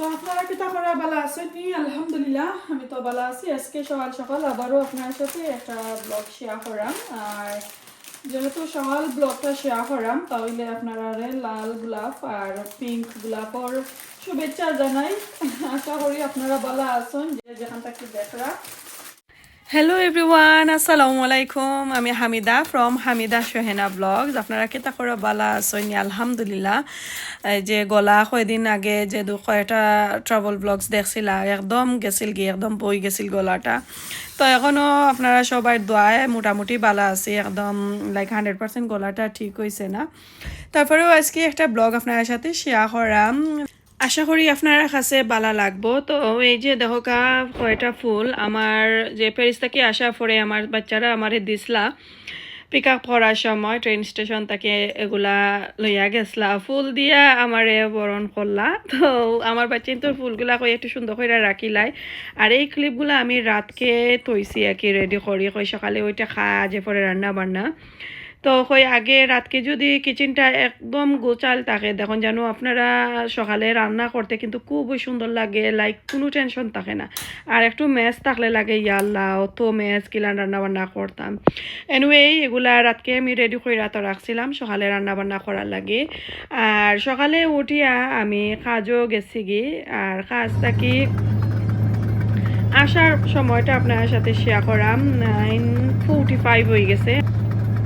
তো আপনারা কি তারপরে ভালো আছেন? নি আলহামদুলিল্লাহ, আমি তো ভালো আছি। আজকে সকাল সকাল আবারও আপনার সাথে একটা ব্লগ শেয়ার করাম। আর যেহেতু সকাল ব্লগটা শেয়ার করাম, তাহলে আপনারা লাল গোলাপ আর পিঙ্ক গোলাপর শুভেচ্ছা জানাই। আশা করি আপনারা ভালো আছেন। যে যেখান দেখরা হ্যালো এভরিওয়ান আসসালামু আলাইকুম আমি হামিদা ফ্রম হামিদা সোহেনা ব্লগস আপনারা কেতা করে বালা আছেন আলহামদুলিল্লাহ যে গলা কয়দিন আগে যে দু কয়টা ট্রাভেল ব্লগস দেখছিলা একদম গেছিল কি একদম বই গেছিল গলাটা তো এখনও আপনারা সবাই দোয়ায় মোটামুটি বালা আছে একদম লাইক হান্ড্রেড পার্সেন্ট গলাটা ঠিক হয়েছে না তারপরেও আজকে একটা ব্লগ আপনার সাথে শেয়ার করাম আশা করি আপনারা কাছে বালা লাগবো। তো এই যে দেখোকা কয়টা ফুল। আমার যে প্যারিস থেকে আসা পরে আমার বাচ্চারা আমারে দিসলা। পিক আপ করার সময় ট্রেন স্টেশন থেকে এগুলা লইয়া গেছলা ফুল দিয়া আমারে বরণ করলা। তো আমার বাচ্চা তো ফুলগুলা কই একটু সুন্দর করে রাখিলাই। আর এই ক্লিপগুলো আমি রাতকে তৈছি আর কি রেডি করি। কই সকালে ওইটা খাওয়া যে পরে রান্না বান্না তো কই আগে রাতকে যদি কিচেনটা একদম গোচাল থাকে, দেখুন জানো আপনারা সকালে রান্না করতে কিন্তু খুবই সুন্দর লাগে লাইক কোনো টেনশন থাকে না। আর একটু ম্যাচ থাকলে লাগে, ইয়াল্লা, অত ম্যাচ কিলান রান্না বান্না করতাম। এনুয়ে এগুলা রাতকে আমি রেডি করে রাত রাখছিলাম, সকালে রান্না বান্না করার লাগে। আর সকালে উঠিয়া আমি কাজও গেছি গি, আর কাজটা কি আসার সময়টা আপনার সাথে শেয়ার করাম নাইন ফোরটি ফাইভ হয়ে গেছে।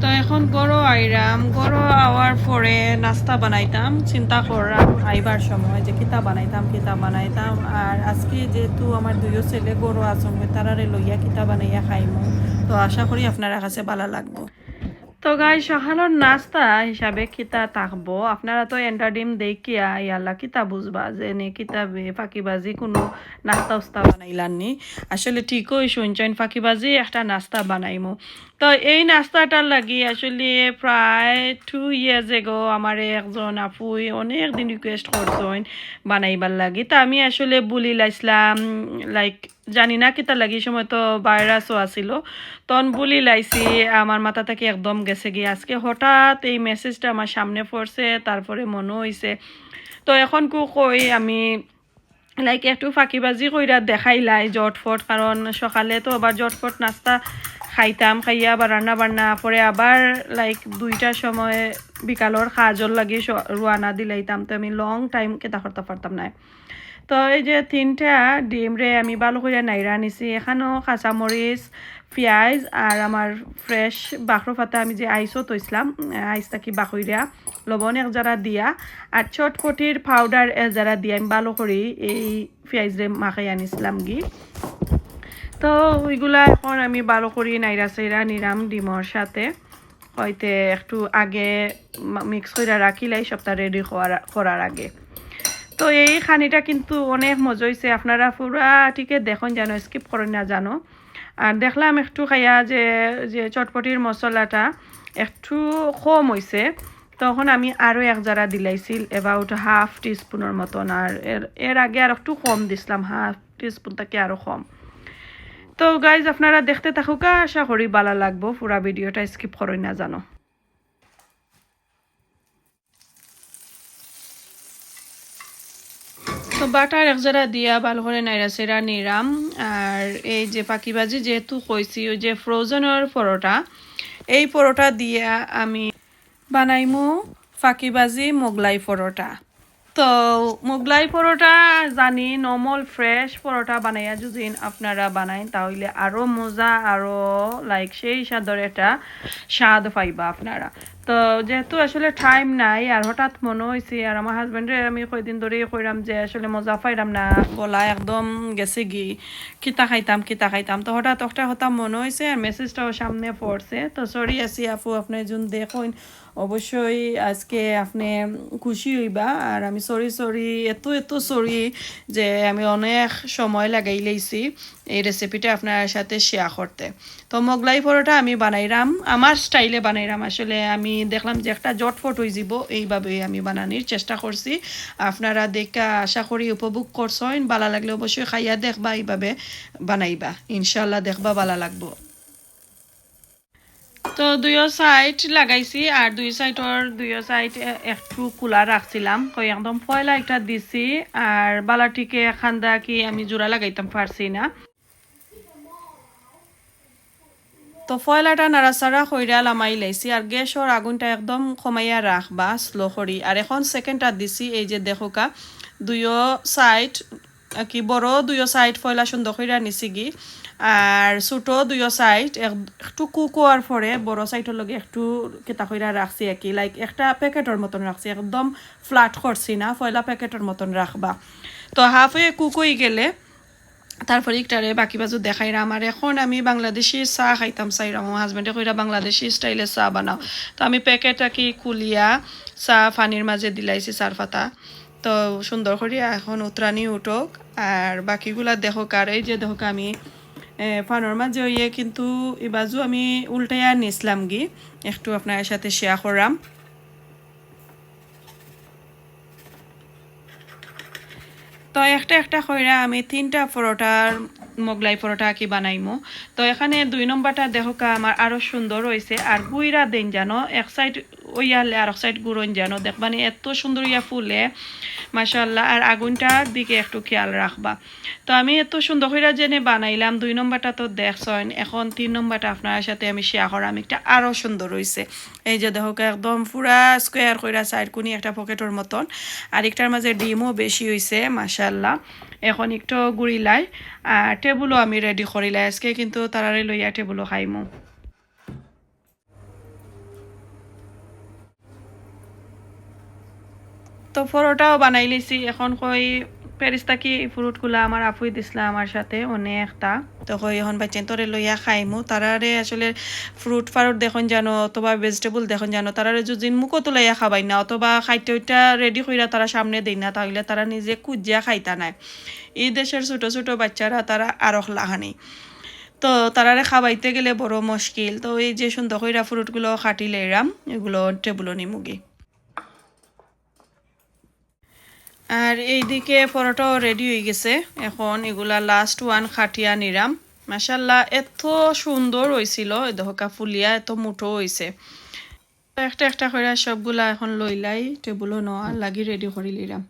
তো এখন গরো আইরাম, গরো আওয়ার পরে নাস্তা বানাইতাম, চিন্তা করলাম আইবার সময় যে কিতা বানাইতাম কিতা বানাইতাম। আর আজকে যেহেতু আমার দুইও ছেলে গরো আসঙ্গে তারারে লইয়া কিতা বানাইয়া খাইমু। তো আশা করি আপনারা কাছে ভালো লাগবো। তো গাই সকালের নাস্তা হিসাবে কিতা থাকব? আপনারা তো এন্ডা ডিম দেখিয়া ইয়াল্লা কিতা বুঝবা? যে নে কিতাবে ফাঁকিবাজি কোনো নাস্তা উস্তা বানাইলাননি আসলে ঠিকই শুনছেন, ফাঁকিবাজি একটা নাস্তা বানাইমু। তো এই নাস্তাটার লাগি আসলে প্রায় টু ইয়ার্স এগো আমার একজন আপুই অনেক দিন রিকোয়েস্ট করছেন বানাইবার লাগি। তা আমি আসলে বলি লাইছিলাম লাইক জানি না কিতা লাগি, সময় তো ভাইরাসও আছিল। তখন বলি লাইছি, আমার মাথা থেকে একদম গেছে গিয়ে। আজকে হঠাৎ এই মেসেজটা আমার সামনে পড়ছে, তারপরে মনে হয়েছে তো এখন কু কই আমি লাইক একটু ফাঁকিবাজি কইরা দেখাইলাই জটফট, কারণ সকালে তো আবার জটফট নাস্তা খাইতাম, খাইয়া আবার রান্না বান্না, পরে আবার লাইক দুইটার সময় বিকালর কাজর লাগি রোয়ানা দিলাইতাম। তো আমি লং টাইম কেতা করতে পারতাম না তো এই যে তিনটা ডিম রে আমি ভালো করে নাইরা নিছি এখানেও কাঁচামরিচ পেঁয়াজ আর আমার ফ্রেশ বাখরো পাতা আমি যে আইসও তৈছিলাম আইসটা কি বাকইরা লবণ এক জারা দিয়া। আর চটপটির পাউডার এক জারা দিয়া আমি ভালো করে এই পেঁয়াজ রে মাখাই আনিছিলাম গি। তো ওইগুলা এখন আমি ভালো করি, নাইরা সাইরা নিরাম ডিমর সাথে। হয়তো একটু আগে মিক্স করে রাখিলাই সপ্তাহ রেডি করার আগে। তো এই খানিটা কিন্তু অনেক মজা হয়েছে আপনারা পুরা টিকে দেখুন যেন স্কিপ করেন না জানো আর দেখলাম একটু খাইয়া যে যে চটপটির মশলাটা একটু কম হয়েছে তখন আমি আরও এক জারা দিলাইছিল এবাউট হাফ টিস্পুনের মতন। আর এর আগে আর একটু কম দিছিলাম হাফ টিস্পুন থেকে আরও কম। তো গাইজ আপনারা দেখতে থাকুক, আশা করি ভালো লাগবো। পুরা ভিডিওটা স্কিপ করেন না জানো। তো বাটার একজোড়া দিয়া, ভালো করে নাইরা সেরা নিরাম আর এই যে পাখিবাজি যেহেতু কইছি ওই যে ফ্রোজেনের পরোটা এই পরোটা দিয়া আমি বানাইমু ফাঁকিবাজি মোগলাই পরোটা তো মোগলাই পরোটা জানি নর্মাল ফ্রেশ পরোটা বানাইয়া যদি আপনারা বানায় তাহলে আরও মজা আরও লাইক সেই স্বাদের একটা স্বাদ পাইবা আপনারা। তো যেহেতু আসলে টাইম নাই আর হঠাৎ মনে হয়েছে আর আমার হাজব্যান্ডে আমি কয়দিন ধরেই কইরাম যে আসলে মজা পাইরাম না, গলা একদম গেছে গি কিতা খাইতাম কিতা খাইতাম। তো হঠাৎ একটা হঠাৎ মনে হয়েছে আর মেসেজটাও সামনে পড়ছে। তো সরি আছি আপু, আপনি যোন দেখুন, অবশ্যই আজকে আপনি খুশি হইবা। আর আমি সরি সরি এত এত সরি যে আমি অনেক সময় লাগাই লাইছি এই রেসিপিটা আপনার সাথে শেয়ার করতে। তো মোগলাই পরোটা আমি বানাইরাম, আমার স্টাইলে বানাইরাম। আসলে আমি দেখলাম যে একটা জটফট হয়ে যাব, এইভাবে আমি বানানির চেষ্টা করছি। আপনারা দেখা আশা করি উপভোগ করছেন, ভালো লাগলে অবশ্যই খাইয়া দেখবা, এইভাবে বানাইবা। ইনশাল্লাহ দেখবা ভালো লাগবো। তো দুইও সাইড লাগাইছি, আর দুই সাইডর দুইও সাইড একটু খোলা রাখছিলাম কই একদম পয়লা একটা দিছি, আর বালাটিকে খান্দা কি আমি জোড়া লাগাইতাম, পারছি না। তো ফয়লাটা নাড়াচাড়া কইরা লামাই লাইছি আর গ্যাসর আগুনটা একদম কমাইয়া রাখবা স্লো করি আর এখন সেকেন্ডটা দিছি এই যে দেখোকা দুইও সাইড কি বড় দুইও সাইড ফয়লা সুন্দর কইরা নিছি গি আর ছোটো দুইও সাইড একটু কুকোয়ার পরে বড় সাইডের লগে একটু কেতা কইরা রাখছি কি লাইক একটা প্যাকেটের মতন রাখছি একদম ফ্ল্যাট করছি না ফয়লা প্যাকেটের মতন রাখবা তো হাফ হয়ে কুকই গেলে তারপরে একটারে বাকি বাজু দেখাইরাম আর এখন আমি বাংলাদেশি চাহ খাইতাম চাইরাম আমার হাজবেন্ডে কইরা বাংলাদেশি স্টাইলে চাহ বানাও। তো আমি প্যাকেট কি কুলিয়া চাহ পানির মাঝে দিলাইছি চার পাতা। তো সুন্দর করে, এখন উতরানি উঠোক। আর বাকিগুলা দেখোক, আর এই যে দেখোক আমি ফানোর মাঝে ইয়ে কিন্তু এবাজু আমি উল্টাইয়া নিসলাম গি। একটু আপনার সাথে শেয়ার করাম। তো একটা একটা কইরা আমি তিনটা পরোটার মোগলাই পরোটা কি বানাইমো। তো এখানে দুই নম্বরটা দেখোকা আমার আরও সুন্দর হয়েছে আর গুইরা দেন জানো এক সাইড ওইয়ালে আর সাইড গুড়ন জানো দেখবানি এত সুন্দর ইয়া ফুলে মাসাল্লাহ আর আগুনটার দিকে একটু খেয়াল রাখবা। তো আমি এত সুন্দর করে জেনে বানাইলাম, দুই নম্বরটা তো দেখছেন। এখন তিন নম্বরটা আপনার সাথে আমি শেয়ার করাম। একটা আরও সুন্দর হয়েছে এই যে দেখো, একদম পুরা স্কোয়ার কইরা সাইড কুনি একটা পকেটের মতন। আর একটার মাঝে ডিমও বেশি হয়েছে মাসাল্লাহ এখন একটু গুড়িলাই টেবুলও আমি রেডি করিলাই। আজকে কিন্তু তারারে লইয়া টেবুলও খাইমু। তো পরোটাও বানাই লিছি। এখন কই পেরিস্তা কি ফ্রুটগুলা আমার আপুই দিছিলা আমার সাথে অনেকটা তো কই এখন বাচ্চেন তোরে লইয়া খাইমু। তারারে আসলে ফ্রুট ফারুট দেখুন জানো, অথবা ভেজিটেবল দেখুন জানো তারারে যদি মুখও তোলাইয়া খাবাই না, অথবা খাইতে ওইটা রেডি কইরা তারা সামনে দেই না, তাহলে তারা নিজে কুজিয়া খাইতা নাই। এই দেশের ছোট ছোট বাচ্চারা তারা আরও লাহানি তো তারারে খাবাইতে গেলে বড় মুশকিল। তো এই যে সুন্দর কইরা ফ্রুটগুলো খাটি লেরাম এগুলো টেবুলও নিমুগি। আর এইদিকে পরোটাও রেডি হয়ে গেছে। এখন এগুলা লাস্ট ওয়ান খাটিয়া নিরাম। মাসাল্লাহ এত সুন্দর হয়েছিল দহকা ফুলিয়া এত মুঠো হয়েছে একটা একটা করে সবগুলা এখন লইলাই, টেবুলও নেওয়া, লাগি রেডি করে লিরাম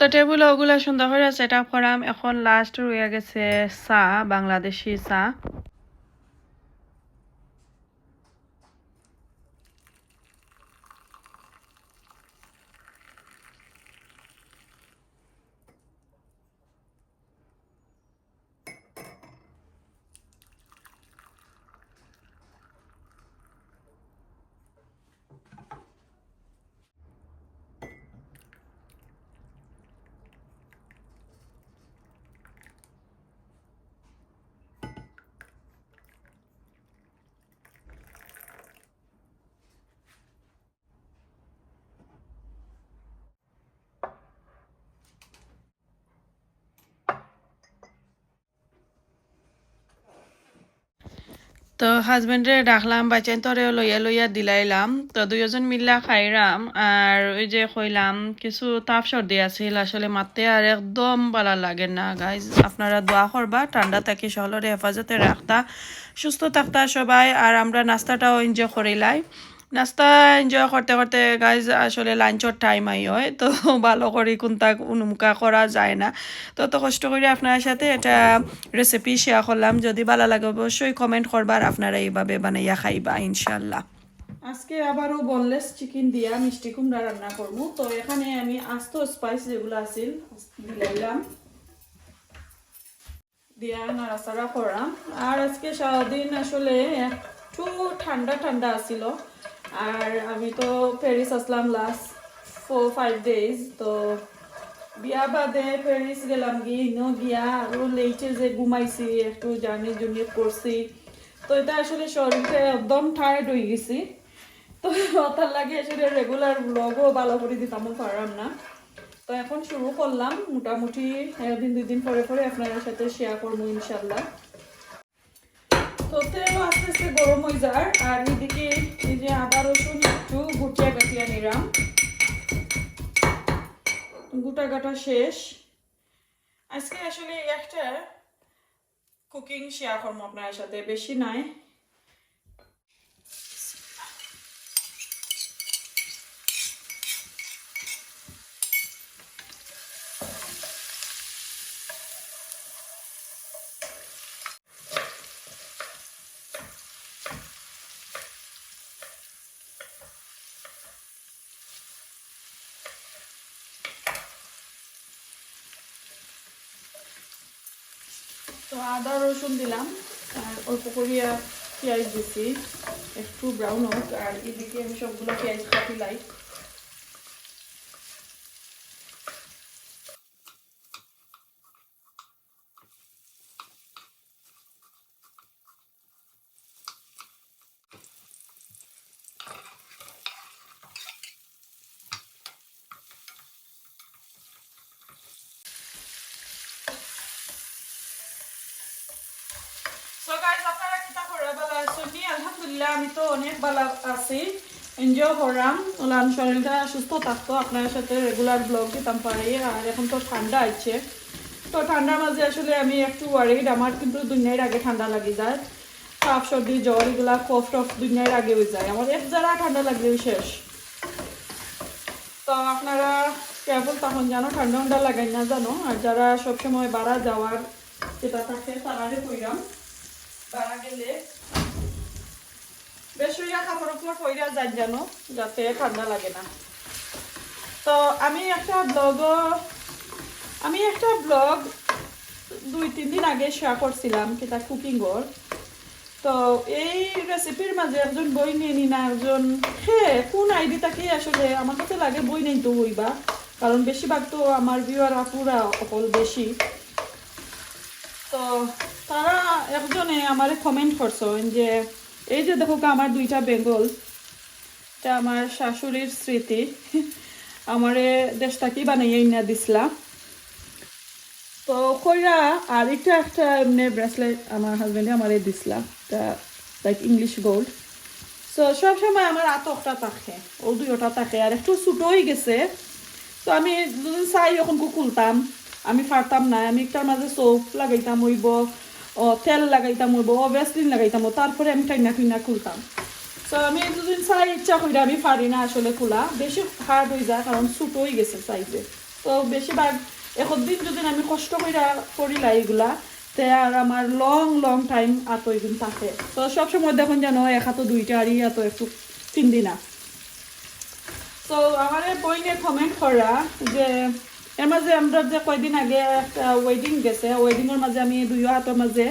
তো টেবিল ওগুলা সুন্দর করে সেট আপ করাম। এখন লাস্ট রয়ে গেছে চা, বাংলাদেশি চা। তো হাজবেন্ডে ডাকলাম বাচ্চান তরে লইয়া লইয়া দিলাইলাম। তো দুইজন মিল্লা খাইলাম আর ওই যে কইলাম, কিছু তাপ সর্দি আছিল, আসলে মাতে আর একদম ভালো লাগে না। গাইজ আপনারা দোয়া করবা ঠান্ডা থাকি সকলের হেফাজতে রাখতা সুস্থ থাকতা সবাই আর আমরা নাস্তাটাও এনজয় করিলাই। নাস্তা এনজয় করতে করতে গাইজ আসলে লাঞ্চর টাইম আই হয়। তো ভালো করে কোনটা উনুমুকা করা যায় না। তো তো কষ্ট করে আপনার সাথে এটা রেসিপি শেয়ার করলাম যদি ভালো লাগে অবশ্যই কমেন্ট করবার আপনারা এইভাবে বানাইয়া খাইবা ইনশাল্লাহ আজকে আবারও বনলেস চিকেন দিয়া মিষ্টি কুমড়া রান্না করব তো এখানে আমি আস্ত স্পাইস যেগুলো আছিল দিলাইলাম দিয়া নাড়াচাড়া করাম আর আজকে সারাদিন আসলে একটু ঠান্ডা ঠান্ডা আছিল। আর আমি তো প্যারিস আসলাম লাস্ট ফোর ফাইভ ডেজ তো বিয়া বাদে প্যারিস গেলাম গিয়ে ইনো গিয়া আরও লেটে যে ঘুমাইছি, একটু জার্নি জুর্নি করছি। তো এটা আসলে শরীরটা একদম টায়ার্ড হয়ে গেছি। তো তার লাগে আসলে রেগুলার ব্লগও ভালো করে দিতাম পারলাম না। তো এখন শুরু করলাম, মোটামুটি, একদিন দুই দিন পরে পরে আপনাদের সাথে শেয়ার করব ইনশাল্লাহ। তো আস্তে আস্তে গরম হয়ে যায়। আর এদিকে এই যে আদা, রসুন, একটু গুটিয়া গাটিয়া নিলাম। গুটা গাটা শেষ। আজকে আসলে একটা কুকিং শেয়ার করব আপনার সাথে। বেশি নাই। তো আদা, রসুন দিলাম, আর অল্প করিয়া পেঁয়াজ দিছি, একটু ব্রাউন হোক, আর এদিকে আমি সবগুলো পেঁয়াজ কাটিলাই সো জ্বর, এগুলা কফ টফ হয়ে যায়। আমার যারা ঠান্ডা তো আপনারা জানো ঠান্ডা ঠান্ডা না জানো। আর যারা সবসময় বাড়া যাওয়ার যেটা থাকে তারারে কইরাম। বাড়া বেশ কাপড় উপর পইরা যান জানো যাতে ঠান্ডা লাগে না। তো আমি একটা ব্লগ আমি একটা ব্লগ দুই, তিন দিন আগে শেয়ার করছিলাম সেটা কুকিংর তো এই রেসিপির মাঝে একজন বই নিয়ে নি না, একজন হ্যাঁ কোন আইডিটা কি আসলে? আমার কাছে লাগে বই নেই তো বইবা, কারণ বেশিরভাগ তো আমার ভিউয়ার আপুরা অকল বেশি। তো তারা একজনে আমারে কমেন্ট করছেন যে, এই যে দেখো আমার দুইটা বেঙ্গল, এটা আমার শাশুড়ির স্মৃতি, আমারে দেশটাকি বানাইয়া ইনা দিছিলা। তো কইরা, আর এটা একটা এমনি ব্রেসলেট আমার হাজবেন্ডে আমারে দিছিলা, এটা লাইক ইংলিশ গোল্ড সো সবসময় আমার আতকটা থাকে, ও দুইটা থাকে, আর একটু ছোটো হয়ে গেছে। তো আমি যদি চাই, এখন খুলতাম আমি পারতাম না, আমি একটার মাঝে সোপ লাগাইতাম হইব। ও তেল লাগাইতাম হইব ও ভ্যাসলিন লাগাইতাম তারপরে আমি টাইনা টুইনা খুলতাম। তো আমি দুদিন চাই ইচ্ছা করি আমি পারি না আসলে খোলা। বেশি হার্ড হয়ে যায়, কারণ ছোট হয়ে গেছে সাইজে তো বেশিরভাগ এখন দিন যদি আমি কষ্ট করে করিলা এইগুলা তে আর আমার লং লং টাইম আতো এগুলো থাকে। তো সবসময় দেখুন যেন এক হাতো দুইটা আর এত একটু তিন দিনা তো আমার বইনে কমেন্ট করা যে এর মাঝে আমরা যে কয়দিন আগে একটা ওয়েডিং গেছে ওয়েডিংয়ের মাঝে আমি দুই হাতের মাঝে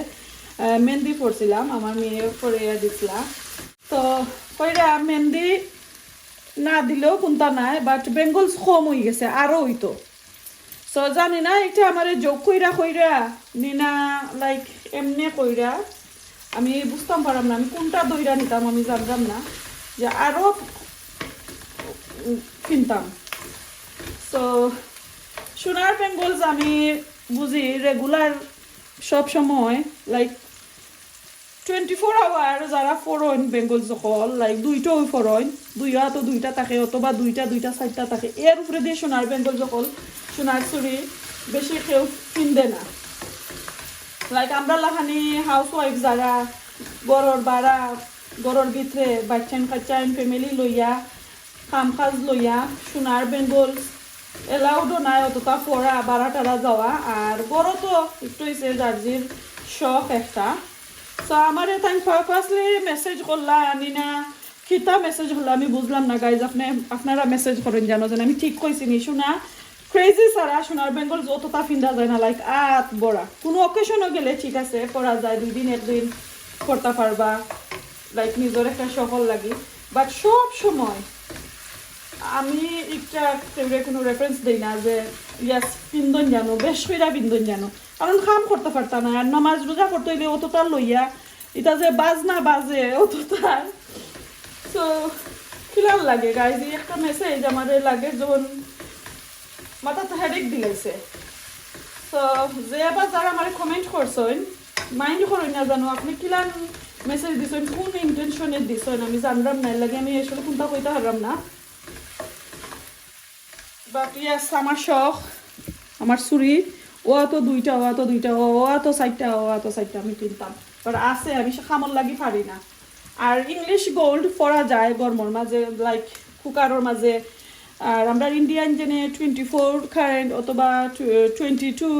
মেহেন্দি পড়ছিলাম আমার মেয়ে পরে দিছিলা। তো কইরা মেহেন্দি না দিলেও কোনটা নাই বাট বেঙ্গলস কম হয়ে গেছে আরও হইতো। সো জানি না, এটা আমার যোগ কইরা কইরা, নিনা লাইক এমনি কইরা, আমি বুঝতাম পারলাম না, আমি কোনটা দইরা নিতাম আমি জানতাম না, যে আরও কিনতাম। তো সোনার বেঙ্গলস আমি বুঝি রেগুলার সব সময় লাইক টোয়েন্টি ফোর আওয়ার যারা ফরইন বেঙ্গল সকল লাইক দুইটাও ফরইন দুই তো দুইটা থাকে, অথবা দুইটা দুইটা, চারটা থাকে। এর উপরে দিয়ে সোনার বেঙ্গল সকল, সোনার চুরি বেশি কেউ কিনবে না। লাইক আমরা লাখানি হাউস ওয়াইফ যারা গড়র বাড়া গড়র ভিতরে বাচ্চান কাচ্চান ফ্যামিলি লইয়া কাম কাজ লইয়া সোনার বেঙ্গল এলাউডও নাই, অতটা পড়া বাড়া টাড়া যাওয়া। আর বড় তো, একটু হয়েছে জার্জির শখ একটা। তো আমার তাই পারপাসলি মেসেজ করলা আনি না কিতা মেসেজ হলো, আমি বুঝলাম না গাইজ আপনি, আপনারা মেসেজ করেন জানো যেন আমি ঠিক কইছি নি। শোনা ক্রেজি সারা, সোনার বেঙ্গল যতটা ফিন্দা যায় না লাইক আত বড়া। কোনো অকেশনও গেলে ঠিক আছে, পড়া যায়, দুই দিন একদিন করতে পারবা। লাইক নিজের একটা সফল লাগি। বাট সব সময় আমি একটা ফেভারিট কোনো রেফারেন্স দিই না যে ইয়াস বিন্দন জানো বেশ কইরা বিন্দন জানো। কারণ কাম করতে পারতাম না, আর নামাজ রোজা করতে হইলে অতটা লইয়া এটা যে বাজ না বাজে অতটা তো কিলার লাগে গাইজ একটা মেসেজ আমার লাগে যখন মাথাতে হেডেক দিলাইছে। তো যে এবার যারা আমার কমেন্ট করছেন মাইন্ড করেন না জানো, আপনি কিলান মেসেজ দিছেন, কোন ইন্টেনশনে দিছেন, আমি জানলাম না লাগে আমি আসলে কোনটা কইতে পারলাম না। বাট ইয়াস আমার শখ, আমার চুরি ও তো দুইটা, ও তো দুইটা, ও তো চারটা, ও তো চারটা, আমি কিনতাম। বাট আছে, আমি সে খামর লাগি পারি না। আর ইংলিশ গোল্ড পরা যায় গরমর মাঝে লাইক কুকারর মাঝে। আর আমরা ইন্ডিয়ান জেনে টোয়েন্টি ফোর কারেন্ট অথবা টোয়েন্টি টু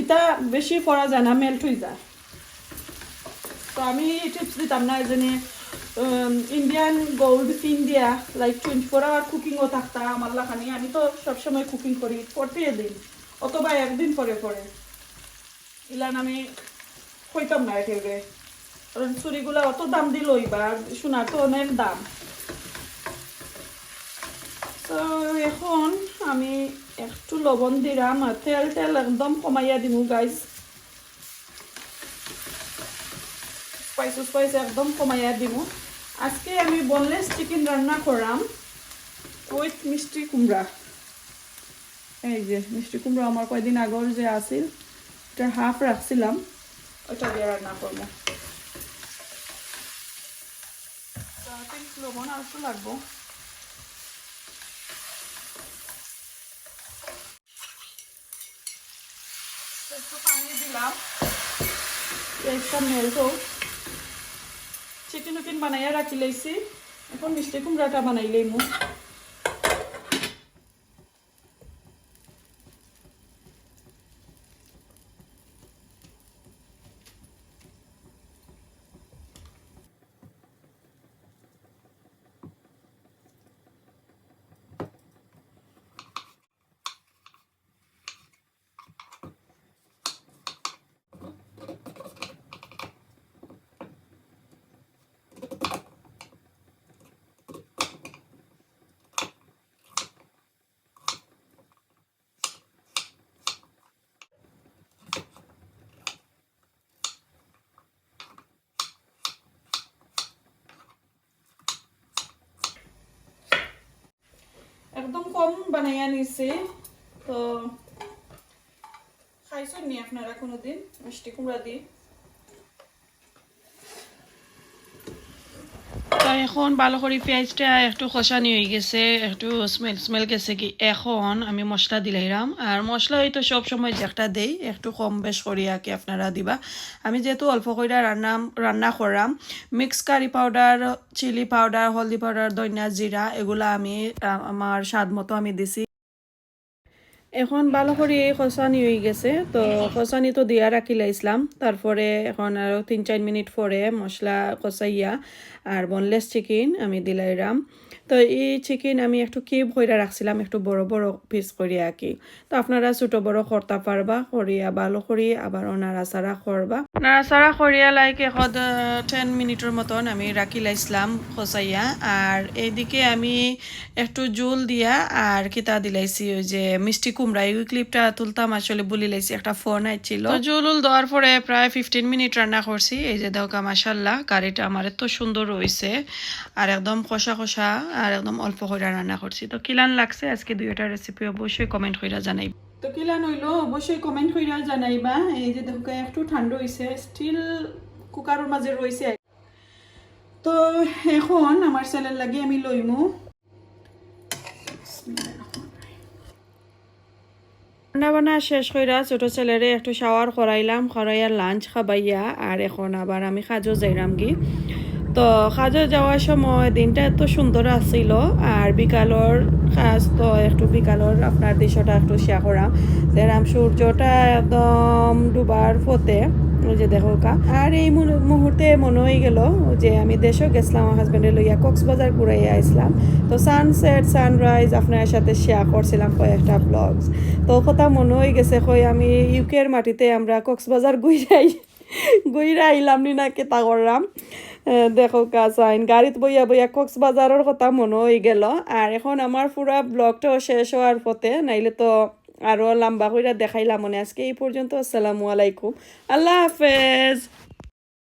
এটা বেশি পরা যায় না মেল্ট হয়ে যায়। তো আমি টিপস দিতাম না যেনে ইন্ডিয়ান গোল্ড পিন দিয়া লাইক টোয়েন্টি ফোর আওয়ার কুকিংও থাকতাম আমার লাখানি। আমি তো সবসময় কুকিং করি প্রত্যেক দিন অথবা একদিন পরে পরে। ইলান, আমি কইতাম না একেবারে কারণ চুরিগুলা অত দাম দিল এবার সোনার তো অনেক দাম। তো এখন আমি একটু লবণ দিলাম আর তেল তেল একদম কমাইয়া দিমু গাইজ স্পাইস স্পাইস একদম কমাইয়া দিমু। আজকে আমি বনলেস চিকেন রান্না করাম উইথ মিষ্টি কুমড়া। এই যে, মিষ্টি কুমড়া আমার কয়দিন আগর যে আছিল, এটা হাফ রাখছিলাম ওটা দিয়ে রান্না করব। লবণ আর একটু লাগবো। একটু পানি দিলাম, পেঁয়াজটা হোক। চিকেন উকিন বানাইয়া রাখি লাইছি এখন মিষ্টি কুমড়াটা বানাই লইমু একদম কম বানাইয়া নিছি তো খাইছেন নি আপনারা কোনোদিন? মিষ্টি কুমড়া দিয়ে এখন ভালো করে পেঁয়াজটা একটু খসানি হয়ে গেছে, একটু স্মেল স্মেল গেছে কি? এখন আমি মশলা দিলাম আর মশলা হয়তো সব সময় যেটা দেই, একটু কম বেশ করিয়া কি আপনারা দিবা। আমি যেহেতু অল্প করে রান্না রান্না করাম mix curry powder chilli powder হলদি পাউডার ধনিয়া জিরা এগুলা আমি আমার স্বাদ মতো আমি দিছি। এখন ভালো করে খসানি হয়ে গেছে। তো খসানি তো দিয়া রাখি লাইছিলাম তারপরে এখন আরও তিন চার মিনিট পরে মশলা খসাইয়া আর বনলেস চিকেন আমি দিলাইরাম তো এই চিকেন আমি একটু কিউব করে রাখছিলাম একটু বড় বড় পিস করিয়া কি তো আপনারা ছোট বড় করতে পারবা করিয়া ভালো করি আবার নাড়াচাড়া করবা নাড়াচাড়া করিয়া লাইক এখন টেন মিনিটের মতন আমি রাখি লাইছিলাম খসাইয়া আর এইদিকে আমি একটু জুল দিয়া আর কিতা দিলাইছি ওই যে মিষ্টি কুমড়া। এই ক্লিপটা তুলতাম আসলে বলি লাইছি, একটা ফোন আইছিল। জুল উল দেওয়ার পরে প্রায় ফিফটিন মিনিট রান্না করছি। এই যে দেখা মাসাল্লাহ কারিটা আমার এত সুন্দর রয়েছে আর একদম কষা কষা আর একদম অল্প করে রান্না করছি। তো কিলান লাগছে আজকে দুইটা রেসিপি অবশ্যই কমেন্ট কইরা জানাই তো কিলান হইল অবশ্যই কমেন্ট কইরা জানাইবা। এই যে দেখো একটু ঠান্ডা হইছে স্টিল কুকারের মাঝে রয়েছে তো এখন আমার ছেলের লাগে আমি লইমু। রান্না বান্না শেষ কইরা ছোট ছেলেরে একটু শাওয়ার করাইলাম করাইয়া লাঞ্চ খাবাইয়া আর এখন আবার আমি খাজো যাইরাম গি। তো খাজো যাওয়ার সময় দিনটা এত সুন্দর আছিল, আর বিকালর কাজ তো একটু বিকালর আপনার দৃশ্যটা একটু শেয়ার করাম। যেরাম সূর্যটা একদম ডুবার ফতে ওই যে দেখো কা। আর এই মুহূর্তে মনে হয়ে গেল যে আমি দেশও গেছিলাম, আমার হাজব্যান্ডে লইয়া কক্সবাজার ঘুরাইয়া আসলাম তো সানসেট সানরাইজ আপনার সাথে শেয়ার করছিলাম কয়েকটা ব্লগস তো কথা মনে হয়ে গেছে, কই আমি ইউকের মাটিতে আমরা কক্সবাজার গুইরাই গুইরা আইলাম নি না কেতা করলাম। দেখো কাজাইন, গাড়িত বইয়া বইয়া কক্সবাজারের কথা মনে হয়ে গেল। আর এখন আমার পুরা ব্লগটাও শেষ হওয়ার পথে, নাইলে তো আরও লম্বা করে দেখাইলাম মনে। আজকে এই পর্যন্ত আসসালামু আলাইকুম। আল্লাহ হাফেজ।